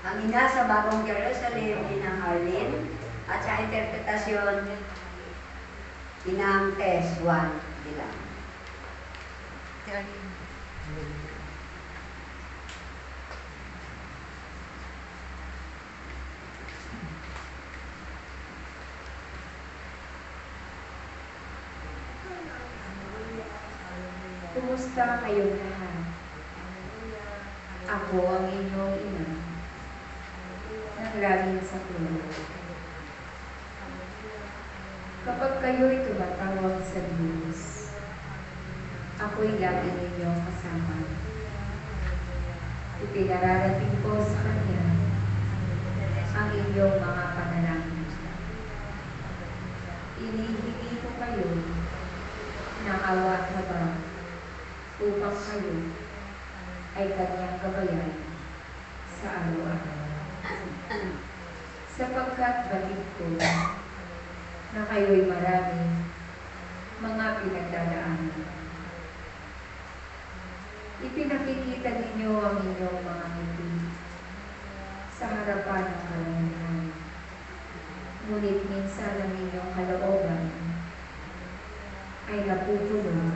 Ang ina sa Bagong Jerusalem, Inang Arlene, at sa interpretasyon, Inang Tess 1 bilang. Kumusta lahat? Ako ang inyong ina nang laging sa tulog. Kapag kayo'y tumatawag sa Diyos, ako'y lagi ninyong kasama. Ipinararating ko sa Kanya ang inyong mga panalangin. Inihingi ko kayo ng awa at habang upang kayo ay kanyang gabayan sa araw-araw. Sapagkat batid ko na kayo'y maraming mga pinagdadaanan. Ipinakikita ninyo ang inyong mga ngiti sa harapan ng kalangitan. Ngunit minsan ang inyong kalooban ay napupuno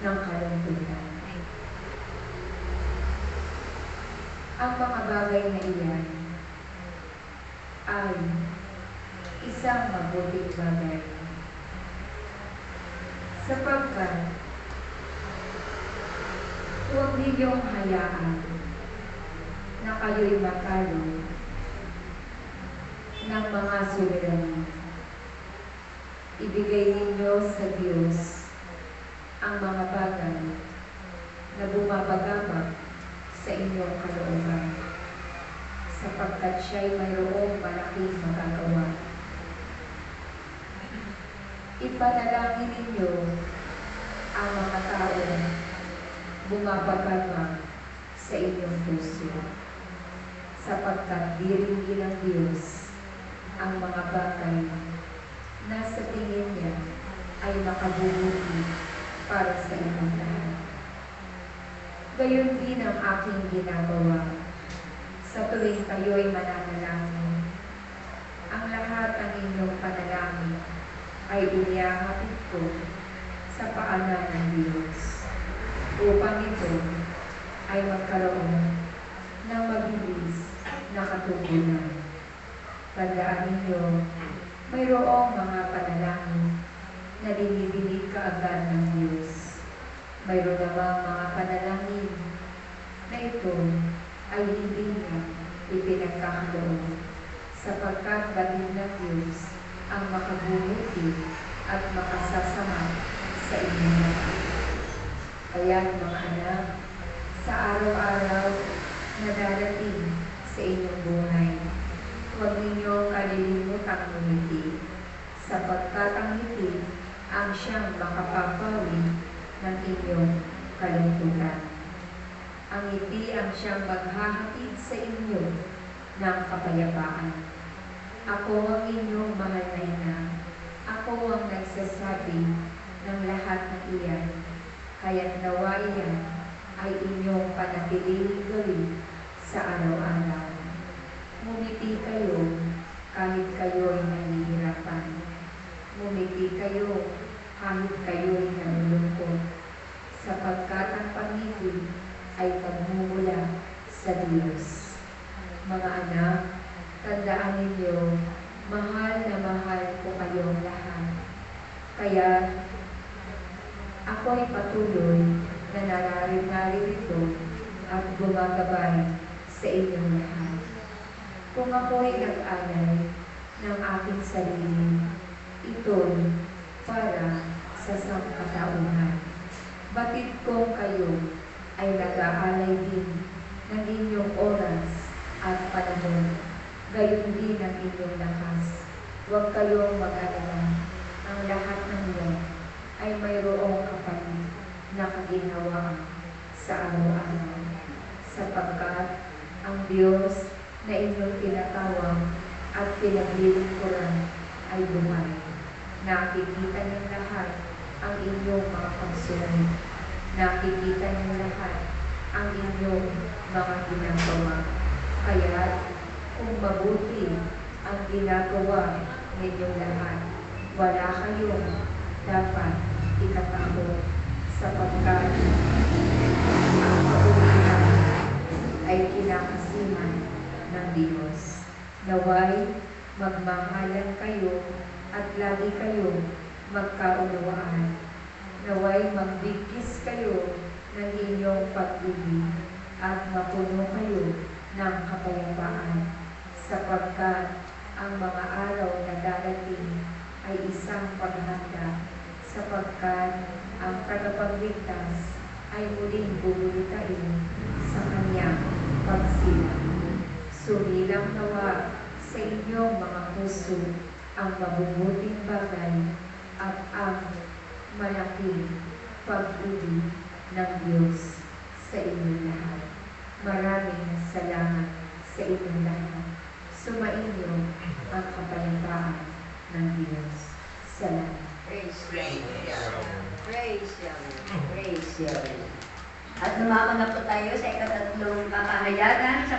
ng kalungkutan. Ang mga bagay na iyan ay isang mabuting bagay. Sapagkat huwag ninyong hayaan na kayo'y matalo ng mga suliranin. Ibigay ninyo sa Diyos ang mga bagay na bumabagabag sa inyong kalooban sapagkat siya'y mayroong malaking magagawa. Ipanalangin ninyo ang mga tao bumabagabag sa inyong puso sapagkat diringgin ng Diyos ang mga bagay na sa tingin niya ay makabubuti para sa inyong lahat. Gayon din ang aking ginagawa sa tuwing kayo'y mananalangin. Ang lahat ng inyong panalangin ay inihahatid ko sa paanan ng Diyos upang ito ay magkaroon ng mabilis na katugunan. Tandaan ninyo, mayroong mga panalangin na dinidinig kaagad ng Diyos. Mayroon namang mga panalangin na ito ay hindi niya ipinagkakaloob sapagkat batid ng Diyos ang makabubuti at makasasama sa inyong lahat. Kaya mga anak, sa araw-araw na darating sa inyong buhay, huwag ninyong kalilimutang ngumiti sapagkat ang ngiti ang siyang makapapawi ng inyong kalungkutan. Ang ngiti ang siyang maghahatid sa inyo ng kapayapaan. Ako ang inyong mahal na ina. Ako ang nagsasabi ng lahat ng iyan. Kaya't nawa iyan ay inyong panatilihin gawin sa araw-araw. Ngumiti kayo kahit kayo'y nahihirapan. Ngumiti kayo kahit nalulungkot. Sapagkat ang pag-ibig ay pagmumula sa Diyos. Mga anak, tandaan ninyo, mahal na mahal ko kayong lahat. Kaya, ako ay patuloy na nararin narito at gumagabay sa inyong lahat. Kung ako ay nag-alay ng aking sarili, ito'y para sa sangkatauhan. Batid kong kayo ay nag-aalay din ng inyong oras at panahon, gayon din ang inyong lakas. Huwag kayong mag-alala. Ang lahat ng yan ay mayroong kapalit na kaginhawaan sa araw-araw. Sapagkat ang Diyos na inyong tinatawag at pinaglilingkuran ay buhay. Nakikita niyang lahat ang inyong mga pagsunod. Nakikita niyang lahat ang inyong mga ginagawa. Kaya kung mabuti ang ginagawa ninyong lahat, wala kayong dapat ikatakot sapagkat ang kabutihan ay kinakasiman ng Diyos. Naway magmahalan kayo at lagi kayo magkaunawaan. Naway magbigkis kayo ng inyong pag-ibig at mapuno kayo ng kapayapaan sapagkat ang mga araw na darating ay isang paghanda sapagkat ang tagapagligtas ay muling bubulitain sa kanyang pagsilang. Sumilang nawa sa inyong mga puso ang mabubuting bagay at ang malaking pag-ibig ng Diyos sa inyong lahat. Maraming salamat sa inyong lahat. Sumainyo ang kapayapaan ng Diyos. Salamat. Praise Yahweh. Praise Yahweh. Praise Yahweh. At lumako na po tayo sa ikatatlong kakahayagan sa